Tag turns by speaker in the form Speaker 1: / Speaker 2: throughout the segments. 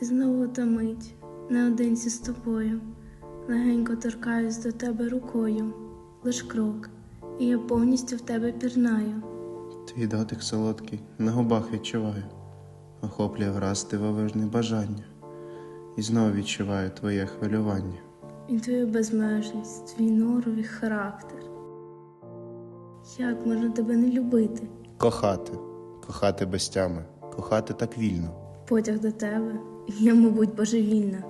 Speaker 1: І знову та мить, наодинці з тобою, легенько торкаюсь до тебе рукою, лиш крок, і я повністю в тебе пірнаю.
Speaker 2: Твій дотик солодкий на губах відчуваю, охоплює враз дивовижне бажання, і знову відчуваю твоє хвилювання.
Speaker 1: І твою безмежність, твій норовий характер. Як можна тебе не любити?
Speaker 2: Кохати, кохати без тями, кохати так вільно.
Speaker 1: Потяг до тебе, я, мабуть, божевільна.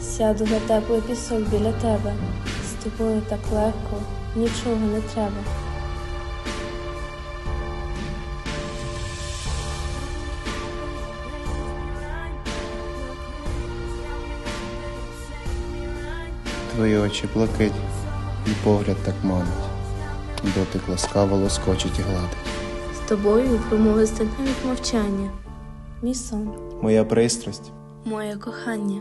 Speaker 1: Сяду на теплий пісок біля тебе. З тобою так легко, нічого не треба.
Speaker 2: Твої очі блакить, і погляд так манить, дотик ласкаво лоскочить і гладить.
Speaker 1: З тобою промовисте навіть мовчання. Мій сон,
Speaker 2: Моя пристрасть
Speaker 1: моє кохання.